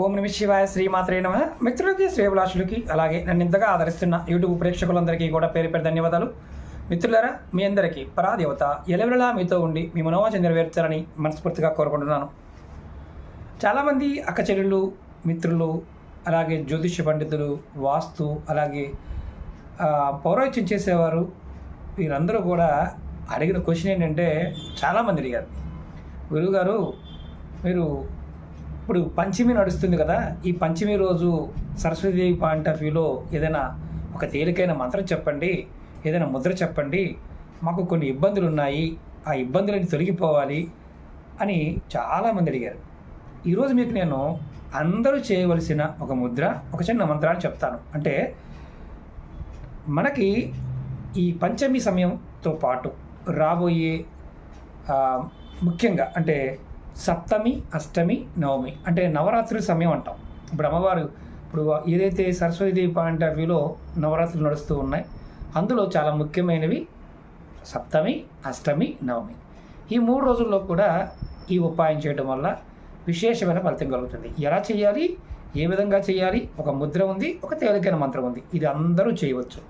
ఓం నమ శివాయ శ్రీమాత్రే నమ. మిత్రులకి శ్రేభిలాషులకి అలాగే నన్ను ఇంతగా ఆదరిస్తున్న యూట్యూబ్ ప్రేక్షకులందరికీ కూడా పేరు పేరు ధన్యవాదాలు. మిత్రులారా మీ అందరికీ పరాదేవత ఎలవెలలా మీతో ఉండి మీ మనోవాంఛ నెరవేర్చాలని మనస్ఫూర్తిగా కోరుకుంటున్నాను. చాలామంది అక్క చెల్లెళ్ళు మిత్రులు అలాగే జ్యోతిష్య పండితులు వాస్తు అలాగే పౌరోహిత్యం చేసేవారు వీరందరూ కూడా అడిగిన క్వశ్చన్ ఏంటంటే చాలామంది అడిగారు. గురువుగారు మీరు ఇప్పుడు పంచమి నడుస్తుంది కదా ఈ పంచమి రోజు సరస్వతీదేవి పాయింట్ ఆఫ్ వ్యూలో ఏదైనా ఒక తేలికైన మంత్రం చెప్పండి ఏదైనా ముద్ర చెప్పండి మాకు కొన్ని ఇబ్బందులు ఉన్నాయి ఆ ఇబ్బందులని తొలగిపోవాలి అని చాలామంది అడిగారు. ఈరోజు మీకు నేను అందరూ చేయవలసిన ఒక ముద్ర ఒక చిన్న మంత్రాన్ని చెప్తాను. అంటే మనకి ఈ పంచమి సమయంతో పాటు రాబోయే ముఖ్యంగా అంటే సప్తమి అష్టమి నవమి అంటే నవరాత్రి సమయం అంటాం. ఇప్పుడు అమ్మవారు ఇప్పుడు ఏదైతే సరస్వతీదేవి పాయింట్ ఆఫ్ వ్యూలో నవరాత్రులు నడుస్తూ ఉన్నాయి అందులో చాలా ముఖ్యమైనవి సప్తమి అష్టమి నవమి. ఈ మూడు రోజుల్లో కూడా ఈ ఉపాయం చేయడం వల్ల విశేషమైన ఫలితం కలుగుతుంది. ఎలా చేయాలి? ఏ విధంగా చేయాలి? ఒక ముద్ర ఉంది ఒక తేలికైన మంత్రం ఉంది. ఇది అందరూ చేయవచ్చు.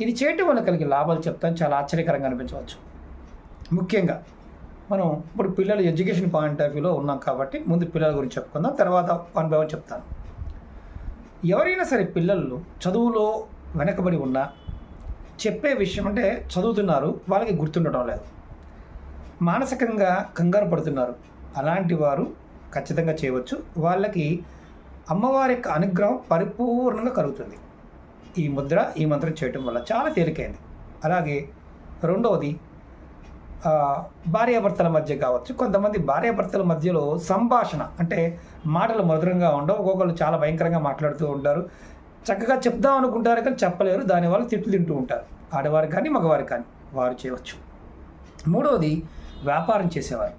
ఇది చేయటం వల్ల కలిగే లాభాలు చెప్తాను. చాలా ఆశ్చర్యకరంగా అనిపించవచ్చు. ముఖ్యంగా మనం ఇప్పుడు పిల్లలు ఎడ్యుకేషన్ పాయింట్ ఆఫ్ వ్యూలో ఉన్నాం కాబట్టి ముందు పిల్లల గురించి చెప్పుకుందాం తర్వాత వన్ బై వన్ చెప్తాను. ఎవరైనా సరే పిల్లలు చదువులో వెనకబడి ఉన్నా చెప్పే విషయం అంటే చదువుతున్నారు వాళ్ళకి గుర్తుండటం లేదు. మానసికంగా కంగారు పడుతున్నారు. అలాంటి వారు ఖచ్చితంగా చేయవచ్చు. వాళ్ళకి అమ్మవారి యొక్క అనుగ్రహం పరిపూర్ణంగా కలుగుతుంది. ఈ ముద్ర ఈ మంత్రం చేయటం వల్ల చాలా తేలికైంది. అలాగే రెండవది భార్యాభర్తల మధ్య కావచ్చు. కొంతమంది భార్యాభర్తల మధ్యలో సంభాషణ అంటే మాటలు మధురంగా ఉండవు. ఒక్కొక్కరు చాలా భయంకరంగా మాట్లాడుతూ ఉంటారు. చక్కగా చెప్దాం అనుకుంటారు కానీ చెప్పలేరు. దానివల్ల తిట్లు తింటూ ఉంటారు. ఆడవారు కానీ మగవారు కానీ వారు చేయవచ్చు. మూడవది వ్యాపారం చేసేవారు.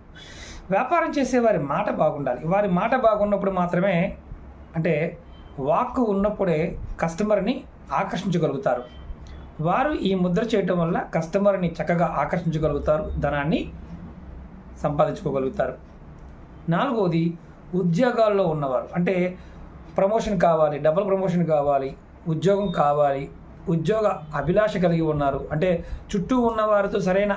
వ్యాపారం చేసేవారి మాట బాగుండాలి. వారి మాట బాగున్నప్పుడు మాత్రమే అంటే వాక్కు ఉన్నప్పుడే కస్టమర్ని ఆకర్షించగలుగుతారు. వారు ఈ ముద్ర చేయటం వల్ల కస్టమర్ని చక్కగా ఆకర్షించగలుగుతారు ధనాన్ని సంపాదించుకోగలుగుతారు. నాలుగవది ఉద్యోగాల్లో ఉన్నవారు. అంటే ప్రమోషన్ కావాలి డబుల్ ప్రమోషన్ కావాలి ఉద్యోగం కావాలి ఉద్యోగ అభిలాష కలిగి ఉన్నారు. అంటే చుట్టూ ఉన్న వారితో సరైన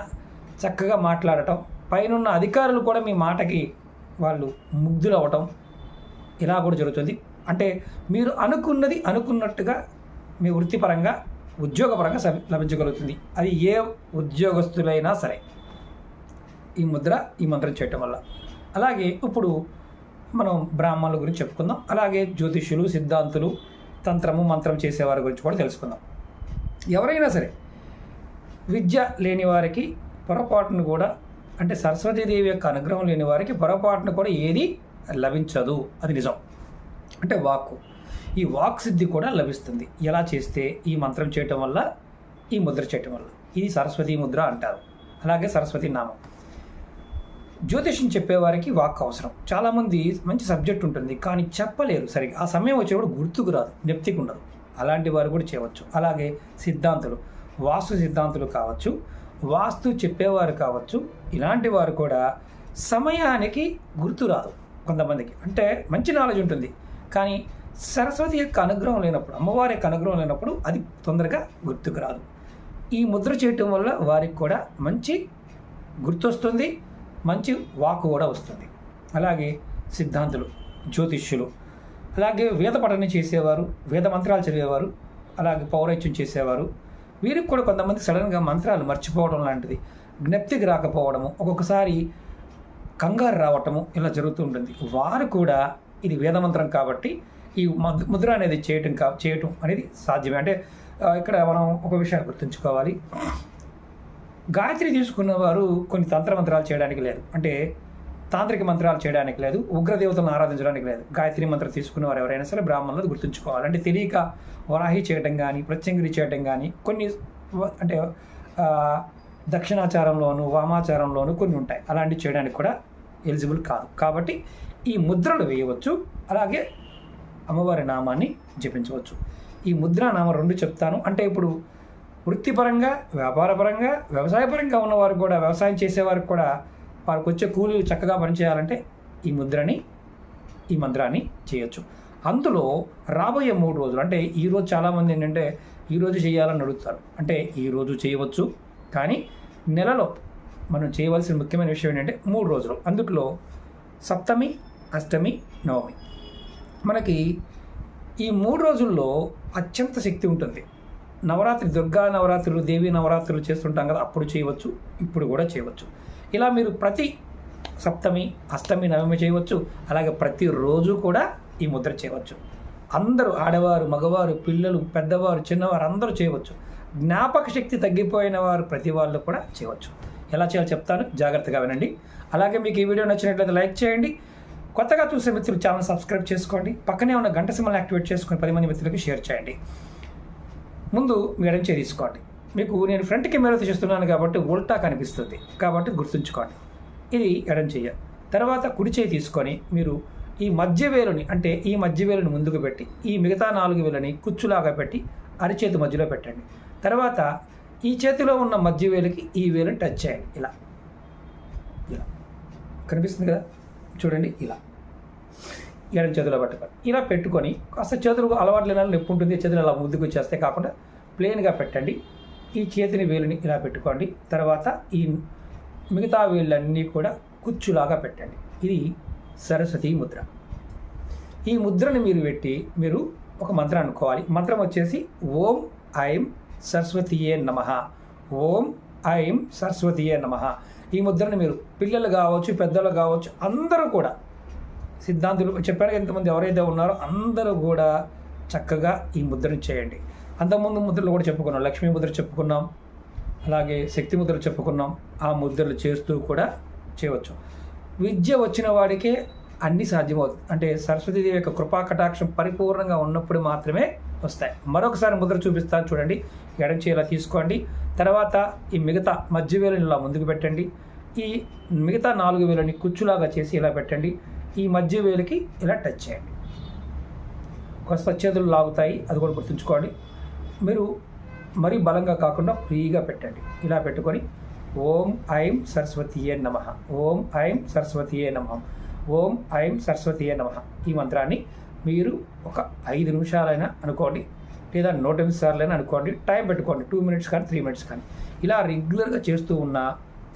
చక్కగా మాట్లాడటం పైనున్న అధికారులు కూడా మీ మాటకి వాళ్ళు ముగ్ధులు అవ్వటం ఇలా కూడా జరుగుతుంది. అంటే మీరు అనుకున్నది అనుకున్నట్టుగా మీ వృత్తిపరంగా ఉద్యోగపరంగా లభించగలుగుతుంది. అది ఏ ఉద్యోగస్తులైనా సరే. ఈ ముద్ర ఈ మంత్రం చేయటం వల్ల. అలాగే ఇప్పుడు మనం బ్రాహ్మణుల గురించి చెప్పుకుందాం. అలాగే జ్యోతిష్యులు సిద్ధాంతులు తంత్రము మంత్రం చేసేవారి గురించి కూడా తెలుసుకుందాం. ఎవరైనా సరే విద్య లేని వారికి పొరపాటును కూడా అంటే సరస్వతీదేవి యొక్క అనుగ్రహం లేని వారికి పొరపాటును కూడా ఏది లభించదు. అది నిజం. అంటే వాక్కు. ఈ వాక్ సిద్ధి కూడా లభిస్తుంది. ఎలా చేస్తే ఈ మంత్రం చేయటం వల్ల ఈ ముద్ర చేయటం వల్ల? ఇది సరస్వతి ముద్ర అంటారు. అలాగే సరస్వతి నామం. జ్యోతిష్యం చెప్పేవారికి వాక్ అవసరం. చాలామంది మంచి సబ్జెక్ట్ ఉంటుంది కానీ చెప్పలేరు సరిగ్గా. ఆ సమయం వచ్చేప్పుడు గుర్తుకు రాదు జ్ఞప్తికి ఉండదు. అలాంటి వారు కూడా చేయవచ్చు. అలాగే సిద్ధాంతులు. వాస్తు సిద్ధాంతులు కావచ్చు వాస్తు చెప్పేవారు కావచ్చు ఇలాంటి వారు కూడా సమయానికి గుర్తు రాదు కొంతమందికి. అంటే మంచి నాలెడ్జ్ ఉంటుంది కానీ సరస్వతి యొక్క అనుగ్రహం లేనప్పుడు అమ్మవారి యొక్క అనుగ్రహం లేనప్పుడు అది తొందరగా గుర్తుకు రాదు. ఈ ముద్ర చేయటం వల్ల వారికి కూడా మంచి గుర్తొస్తుంది మంచి వాక్ కూడా వస్తుంది. అలాగే సిద్ధాంతులు జ్యోతిష్యులు అలాగే వేద పఠనం చేసేవారు వేద మంత్రాలు చదివేవారు అలాగే పౌరైత్యం చేసేవారు. వీరికి కూడా కొంతమంది సడన్గా మంత్రాలు మర్చిపోవడం లాంటిది జ్ఞప్తికి రాకపోవడము ఒక్కొక్కసారి కంగారు రావటము ఇలా జరుగుతూ ఉంటుంది. వారు కూడా ఇది వేదమంత్రం కాబట్టి ఈ మద్- ముద్ర అనేది చేయటం కా చేయటం అనేది సాధ్యమే. అంటే ఇక్కడ మనం ఒక విషయాన్ని గుర్తుంచుకోవాలి. గాయత్రి తీసుకున్న వారు కొన్ని తంత్ర మంత్రాలు చేయడానికి లేదు. అంటే తాంత్రిక మంత్రాలు చేయడానికి లేదు. ఉగ్రదేవతలను ఆరాధించడానికి లేదు. గాయత్రి మంత్రం తీసుకున్న వారు ఎవరైనా సరే బ్రాహ్మణులు గుర్తుంచుకోవాలి. అంటే తెలియక వరాహి చేయటం కానీ ప్రత్యంగిరి చేయడం కానీ కొన్ని అంటే దక్షిణాచారంలోను వామాచారంలోను కొన్ని ఉంటాయి. అలాంటివి చేయడానికి కూడా ఎలిజిబుల్ కాదు. కాబట్టి ఈ ముద్రలు వేయవచ్చు. అలాగే అమ్మవారి నామాన్ని జపించవచ్చు. ఈ ముద్రానామం రెండు చెప్తాను. అంటే ఇప్పుడు వృత్తిపరంగా వ్యాపారపరంగా వ్యవసాయపరంగా ఉన్నవారు కూడా వ్యవసాయం చేసేవారికి కూడా వారికి వచ్చే కూలీలు చక్కగా పనిచేయాలంటే ఈ ముద్రని ఈ మంత్రాన్ని చేయొచ్చు. అందులో రాబోయే మూడు రోజులు అంటే ఈరోజు చాలామంది ఏంటంటే ఈరోజు చేయాలని అడుగుతారు. అంటే ఈరోజు చేయవచ్చు. కానీ నెలలో మనం చేయవలసిన ముఖ్యమైన విషయం ఏంటంటే మూడు రోజులు. అందుట్లో సప్తమి అష్టమి నవమి. మనకి ఈ మూడు రోజుల్లో అత్యంత శక్తి ఉంటుంది. నవరాత్రి దుర్గా నవరాత్రులు దేవీ నవరాత్రులు చేస్తుంటాం కదా అప్పుడు చేయవచ్చు ఇప్పుడు కూడా చేయవచ్చు. ఇలా మీరు ప్రతి సప్తమి అష్టమి నవమి చేయవచ్చు అలాగే ప్రతిరోజు కూడా ఈ ముద్ర చేయవచ్చు. అందరూ ఆడవారు మగవారు పిల్లలు పెద్దవారు చిన్నవారు అందరూ చేయవచ్చు. జ్ఞాపక శక్తి తగ్గిపోయిన వారు ప్రతి వాళ్ళు కూడా చేయవచ్చు. ఎలా చేయాలో చెప్తాను. జాగ్రత్తగా వినండి. అలాగే మీకు ఈ వీడియో నచ్చినట్లయితే లైక్ చేయండి. కొత్తగా చూసే మిత్రులు ఛానల్ సబ్స్క్రైబ్ చేసుకోండి. పక్కనే ఉన్న గంట సింబల్ యాక్టివేట్ చేసుకొని పది మంది మిత్రులకు షేర్ చేయండి. ముందు మేడం చే తీసుకోండి. మీకు నేను ఫ్రంట్ కెమెరాతో చేస్తున్నాను కాబట్టి ఉల్టా కనిపిస్తుంది. కాబట్టి గుర్తుంచుకోండి. ఇది ఎడం చెయ్య తర్వాత కుడి చేయి తీసుకొని మీరు ఈ మధ్య వేలుని అంటే ఈ మధ్య వేలుని ముందుకు పెట్టి ఈ మిగతా నాలుగు వేలని కుచ్చులాగా పెట్టి అరిచేతి మధ్యలో పెట్టండి. తర్వాత ఈ చేతిలో ఉన్న మధ్య వేలుకి ఈ వేలుని టచ్ చేయండి. ఇలా. ఇలా. కనిపిస్తుంది కదా? చూడండి. ఇలా. ఎడం చేతిలో పెట్టుకోండి ఇలా పెట్టుకొని కాస్త చేతులకు అలవాటు లేని నొప్పి ఉంటుంది చేతులు అలా ముందుకు వచ్చేస్తే కాకుండా ప్లెయిన్గా పెట్టండి. ఈ చేతిని వేలుని ఇలా పెట్టుకోండి. తర్వాత ఈ మిగతా వేళ్ళన్నీ కూడా కుచ్చులాగా పెట్టండి. ఇది సరస్వతి ముద్ర. ఈ ముద్రను మీరు పెట్టి మీరు ఒక మంత్రం అనుకోవాలి. మంత్రం వచ్చేసి ఓం ఐం సరస్వతియే నమ. ఓం ఐం సరస్వతియే నమ. ఈ ముద్రను మీరు పిల్లలు కావచ్చు పెద్దలు కావచ్చు అందరూ కూడా సిద్ధాంతులు చెప్పారు. ఎంతమంది ఎవరైతే ఉన్నారో అందరూ కూడా చక్కగా ఈ ముద్రను చేయండి. అంతకుముందు ముద్రలు కూడా చెప్పుకున్నాం. లక్ష్మీ ముద్ర చెప్పుకున్నాం. అలాగే శక్తి ముద్ర చెప్పుకున్నాం. ఆ ముద్రలు చేస్తూ కూడా చేయవచ్చు. విద్య వచ్చిన వాడికే అన్నీ సాధ్యమవుతుంది. అంటే సరస్వతీదేవి యొక్క కృపా కటాక్షం పరిపూర్ణంగా ఉన్నప్పుడు మాత్రమే వస్తాయి. మరొకసారి ముద్ర చూపిస్తాను చూడండి. ఎడం చేలా తీసుకోండి. తర్వాత ఈ మిగతా మధ్య వేలని ఇలా ముందుకు పెట్టండి. ఈ మిగతా నాలుగు వేలని కుచ్చులాగా చేసి ఇలా పెట్టండి. ఈ మధ్య వేలకి ఇలా టచ్ చేయండి. ఒక చేతులు లాగుతాయి అది కూడా గుర్తుంచుకోండి. మీరు మరీ బలంగా కాకుండా ఫ్రీగా పెట్టండి. ఇలా పెట్టుకొని ఓం ఐం సరస్వతియే నమ ఓం ఐం సరస్వతియే నమ ఓం ఐం సరస్వతియే నమ ఈ మంత్రాన్ని మీరు ఒక ఐదు నిమిషాలైనా అనుకోండి లేదా నూట ఎనిమిది సార్లైనా అనుకోండి టైం పెట్టుకోండి టూ మినిట్స్ కానీ త్రీ మినిట్స్ కానీ. ఇలా రెగ్యులర్గా చేస్తూ ఉన్న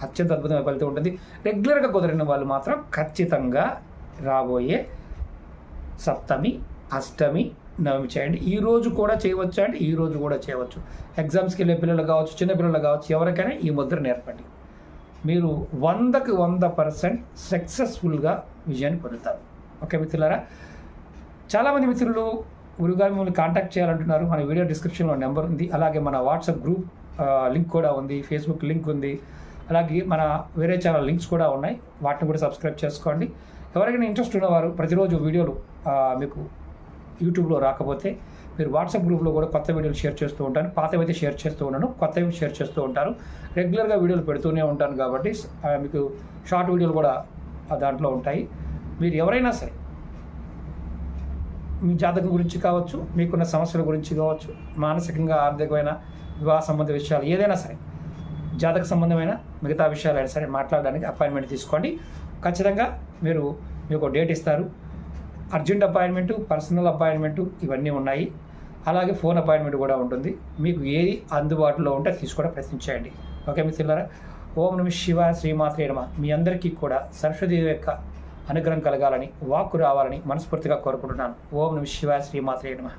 అత్యంత అద్భుతమైన ఫలితం ఉంటుంది. రెగ్యులర్గా కుదిరిన వాళ్ళు మాత్రం ఖచ్చితంగా రాబోయే సప్తమి అష్టమి నవమి చేయండి. ఈ రోజు కూడా చేయవచ్చు అంటే ఈ రోజు కూడా చేయవచ్చు. ఎగ్జామ్స్కి వెళ్ళే పిల్లలు కావచ్చు చిన్న పిల్లలు కావచ్చు ఎవరికైనా ఈ ముద్ర నేర్పండి. మీరు వందకు వంద పర్సెంట్ సక్సెస్ఫుల్గా విజయాన్ని పొందుతారు. ఓకే మిత్రులారా? చాలామంది మిత్రులు గురుగారు మిమ్మల్ని కాంటాక్ట్ చేయాలంటున్నారు. మన వీడియో డిస్క్రిప్షన్లో నెంబర్ ఉంది. అలాగే మన వాట్సాప్ గ్రూప్ లింక్ కూడా ఉంది. ఫేస్బుక్ లింక్ ఉంది. అలాగే మన వేరే ఛానల్ లింక్స్ కూడా ఉన్నాయి. వాటిని కూడా సబ్స్క్రైబ్ చేసుకోండి. ఎవరికైనా ఇంట్రెస్ట్ ఉన్నవారు ప్రతిరోజు వీడియోలు మీకు యూట్యూబ్లో రాకపోతే మీరు వాట్సాప్ గ్రూప్లో కూడా కొత్త వీడియోలు షేర్ చేస్తూ ఉంటాను. పాతవి అయితే షేర్ చేస్తూ ఉన్నాను కొత్తవి షేర్ చేస్తూ ఉంటారు. రెగ్యులర్గా వీడియోలు పెడుతూనే ఉంటాను కాబట్టి మీకు షార్ట్ వీడియోలు కూడా దాంట్లో ఉంటాయి. మీరు ఎవరైనా సరే మీ జాతకం గురించి కావచ్చు మీకున్న సమస్యల గురించి కావచ్చు మానసికంగా ఆర్థికమైన వివాహ సంబంధ విషయాలు ఏదైనా సరే జాతక సంబంధమైన మిగతా విషయాలైనా సరే మాట్లాడడానికి అపాయింట్మెంట్ తీసుకోండి. ఖచ్చితంగా మీరు మీకు డేట్ ఇస్తారు. అర్జెంట్ అపాయింట్మెంటు పర్సనల్ అపాయింట్మెంటు ఇవన్నీ ఉన్నాయి. అలాగే ఫోన్ అపాయింట్మెంట్ కూడా ఉంటుంది. మీకు ఏది అందుబాటులో ఉంటే తీసుకోవడం ప్రశ్నించేయండి ఓకే మిత్రులారా? ఓం నమ శివ శ్రీమాత్రే నమ. మీ అందరికీ కూడా సరస్వతి యొక్క అనుగ్రహం కలగాలని వాక్కు రావాలని మనస్ఫూర్తిగా కోరుకుంటున్నాను. ఓం నమ శివ శ్రీమాత్రే నమ.